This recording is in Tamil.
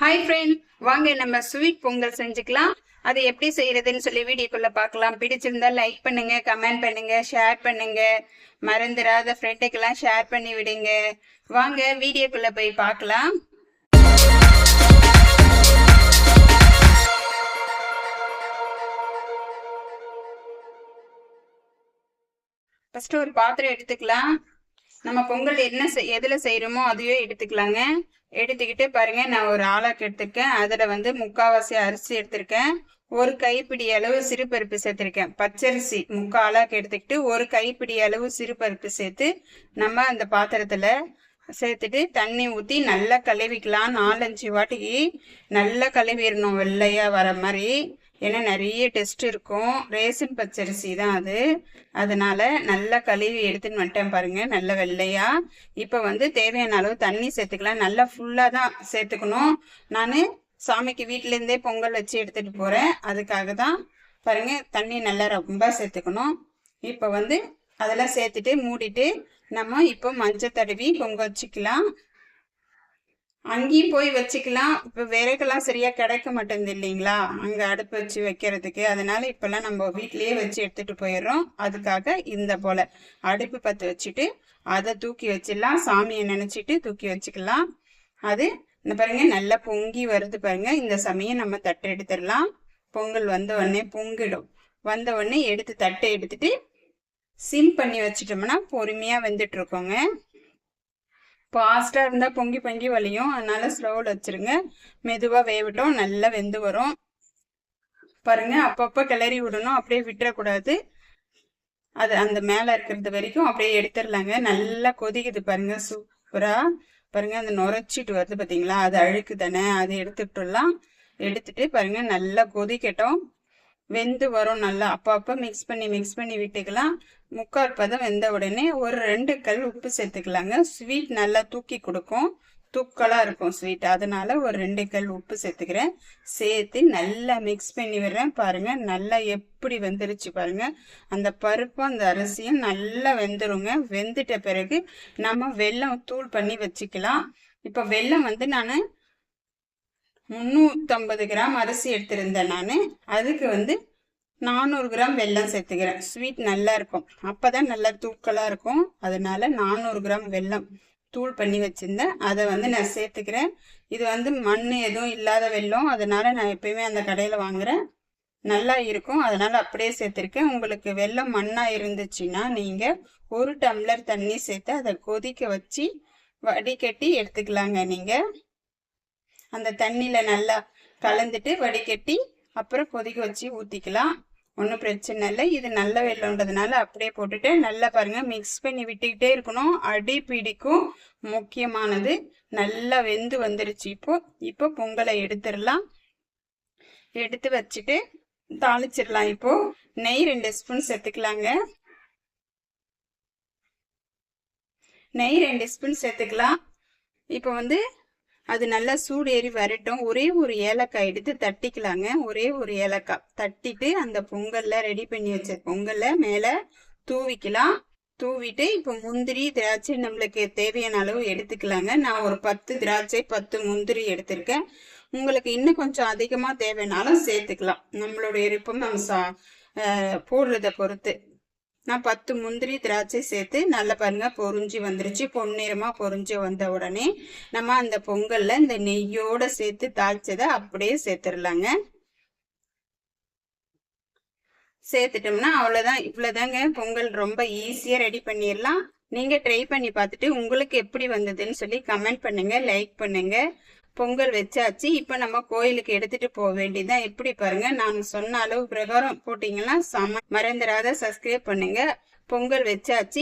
ஹாய் ஃப்ரெண்ட் வாங்க நம்ம ஸ்வீட் பொங்கல் செஞ்சுக்கலாம். அது எப்படி செய்யறதுன்னு சொல்லி வீடியோக்குள்ள பார்க்கலாம். பிடிச்சிருந்தா லைக் பண்ணுங்க கமெண்ட் பண்ணுங்க ஷேர் பண்ணுங்க. மறந்துடாத ஃப்ரெண்டுக்கெல்லாம் ஷேர் பண்ணி விடுங்க. வாங்க வீடியோக்குள்ள போய் பார்க்கலாம். ஃபர்ஸ்ட் ஒரு பாத்திரம் எடுத்துக்கலாம். நம்ம பொங்கல் என்ன செய் எதுல செய்யறோமோ அதையே எடுத்துக்கலாங்க. எடுத்துக்கிட்டு பாருங்க நான் ஒரு ஆளாக்கு எடுத்திருக்கேன் அதுல வந்து முக்காவாசி அரிசி எடுத்திருக்கேன். ஒரு கைப்பிடி அளவு சிறுபருப்பு சேர்த்திருக்கேன். பச்சரிசி முக்கால் ஆளாக்கு எடுத்துக்கிட்டு ஒரு கைப்பிடி அளவு சிறுபருப்பு சேர்த்து நம்ம அந்த பாத்திரத்தில் சேர்த்துட்டு தண்ணி ஊற்றி நல்லா கழுவிக்கலாம். நாலஞ்சு வாட்டிக்கு நல்லா கழுவிடணும் வெள்ளையாக வர மாதிரி. ஏன்னா நிறைய டெஸ்ட் இருக்கும். ரேசன் பச்சரிசி தான் அது. அதனால நல்லா கழுவி எடுத்துன்னு வந்துட்டேன் பாருங்க. நல்ல வெள்ளையா. இப்போ வந்து தேவையான அளவு தண்ணி சேர்த்துக்கலாம். நல்லா ஃபுல்லாக தான் சேர்த்துக்கணும். நான் சாமிக்கு வீட்டிலேருந்தே பொங்கல் வச்சு எடுத்துகிட்டு போகிறேன் அதுக்காக தான் பாருங்க தண்ணி நல்லா ரொம்ப சேர்த்துக்கணும். இப்போ வந்து அதெல்லாம் சேர்த்துட்டு மூடிட்டு நம்ம இப்போ மஞ்சள் தடவி பொங்க வச்சுக்கலாம். அங்கேயும் போய் வச்சுக்கலாம். இப்போ விறகுலாம் சரியாக கிடைக்க மாட்டேங்குது இல்லைங்களா? அங்கே அடுப்பு வச்சு வைக்கிறதுக்கு. அதனால இப்போல்லாம் நம்ம வீட்லேயே வச்சு எடுத்துகிட்டு போயிடுறோம். அதுக்காக இந்த போல் அடுப்பு பற்ற வச்சுட்டு அதை தூக்கி வச்சிடலாம். சாமியை நினச்சிட்டு தூக்கி வச்சுக்கலாம். அது இந்த பாருங்க நல்லா பொங்கி வருது பாருங்க. இந்த சமயம் நம்ம தட்டை எடுத்துடலாம். பொங்கல் வந்த உடனே பொங்கிடும். வந்த உடனே எடுத்து தட்டை எடுத்துட்டு சிம் பண்ணி வச்சுட்டோம்னா பொறுமையாக வந்துட்டுருக்கோங்க ஃபாஸ்ட்டாக இருந்தால் பொங்கி பொங்கி வலியும். அதனால் ஸ்லோவில் வச்சுருங்க. மெதுவாக வேகட்டும். நல்லா வெந்து வரும். பாருங்கள் அப்பப்போ கிளறி விடணும். அப்படியே விட்டுறக்கூடாது. அது அந்த மேலே இருக்கிறது வரைக்கும் அப்படியே எடுத்துடலாங்க. நல்லா கொதிக்குது பாருங்க சூப்பராக பாருங்க அந்த நுரைச்சிட்டு வருது பார்த்தீங்களா அது அழுக்கு தானே. அதை எடுத்துட்டுலாம் எடுத்துட்டு பாருங்க நல்லா கொதிக்கட்டும். வெந்து வரும் நல்லா. அப்பப்போ மிக்ஸ் பண்ணி மிக்ஸ் பண்ணி விட்டுக்கலாம். முக்கால் பதம் வெந்த உடனே ஒரு ரெண்டு கல் உப்பு சேர்த்துக்கலாங்க. ஸ்வீட் நல்லா தூக்கி கொடுக்கும். தூக்கலாக இருக்கும் ஸ்வீட் அதனால ஒரு ரெண்டு கல் உப்பு சேர்த்துக்கிறேன். சேர்த்து நல்லா மிக்ஸ் பண்ணி விடுறேன். பாருங்கள் நல்லா எப்படி வெந்துருச்சு பாருங்கள் அந்த பருப்பும் அந்த அரிசியும் நல்லா வெந்துருங்க. வெந்துட்ட பிறகு நம்ம வெல்லம் தூள் பண்ணி வச்சுக்கலாம். இப்போ வெல்லம் வந்து நான் முந்நூற்றம்பது கிராம் அரிசி எடுத்திருந்தேன் நான். அதுக்கு வந்து நானூறு கிராம் வெல்லம் சேர்த்துக்கிறேன். ஸ்வீட் நல்லா இருக்கும். அப்போ தான் நல்லா தூக்கலாக இருக்கும். அதனால நானூறு கிராம் வெல்லம் தூள் பண்ணி வச்சுருந்தேன். அதை வந்து நான் சேர்த்துக்கிறேன். இது வந்து மண் எதுவும் இல்லாத வெல்லம். அதனால் நான் எப்பயுமே அந்த கடையில் வாங்குகிறேன் நல்லா இருக்கும். அதனால் அப்படியே சேர்த்துருக்கேன். உங்களுக்கு வெல்லம் மண்ணாக இருந்துச்சுன்னா நீங்கள் ஒரு டம்ளர் தண்ணி சேர்த்து அதை கொதிக்க வச்சு வடிகட்டி எடுத்துக்கலாங்க நீங்கள் அந்த தண்ணியில் நல்லா கலந்துட்டு வடிகட்டி அப்புறம் கொதிக்க வச்சு ஊற்றிக்கலாம் ஒன்றும் பிரச்சனை இல்லை. இது நல்ல வெள்ளம்ன்றதுனால அப்படியே போட்டுட்டு நல்லா பாருங்கள் மிக்ஸ் பண்ணி விட்டுக்கிட்டே இருக்கணும். அடி பிடிக்கும். முக்கியமானது நல்லா வெந்து வந்துருச்சு இப்போ. இப்போ பொங்கலை எடுத்துடலாம். எடுத்து வச்சுட்டு தாளிச்சிடலாம் இப்போ. நெய் ரெண்டு ஸ்பூன் சேர்த்துக்கலாங்க நெய் ரெண்டு ஸ்பூன் சேர்த்துக்கலாம் இப்போ வந்து அது நல்லா சூடு ஏறி வரட்டும். ஒரே ஒரு ஏலக்காய் எடுத்து தட்டிக்கலாங்க. ஒரே ஒரு ஏலக்காய். தட்டிட்டு அந்த பொங்கல்ல ரெடி பண்ணி வச்ச பொங்கல்ல மேல தூவிக்கலாம். தூவிட்டு இப்போ முந்திரி திராட்சை நம்மளுக்கு தேவையான அளவு எடுத்துக்கலாங்க. நான் ஒரு பத்து திராட்சை பத்து முந்திரி எடுத்திருக்கேன். உங்களுக்கு இன்னும் கொஞ்சம் அதிகமாக தேவைனாலும் சேர்த்துக்கலாம். நம்மளுடைய விருப்பம் நம்ம சா போடுறத பொறுத்து. நான் பத்து முந்திரி திராட்சை சேர்த்து நல்லா பாருங்க பொறிஞ்சி வந்துருச்சு. பொன்னிறமாக பொறிஞ்சி வந்த உடனே நம்ம அந்த பொங்கலில் இந்த நெய்யோடு சேர்த்து தாளிச்சதை அப்படியே சேர்த்துடலாங்க சேர்த்துட்டோம்னா அவ்வளோதான் இவ்வளோதாங்க பொங்கல் ரொம்ப ஈஸியாக ரெடி பண்ணிடலாம் நீங்கள் ட்ரை பண்ணி பார்த்துட்டு உங்களுக்கு எப்படி வந்ததுன்னு சொல்லி கமெண்ட் பண்ணுங்கள் லைக் பண்ணுங்கள் பொங்கல் வச்சாச்சு. இப்போ நம்ம கோயிலுக்கு எடுத்துட்டு போக வேண்டியதான் எப்படி பாருங்க நான் சொன்ன அளவு பிரகாரம் போட்டீங்கன்னா சம மறந்துடாத சப்ஸ்கிரைப் பண்ணுங்க. பொங்கல் வச்சாச்சு.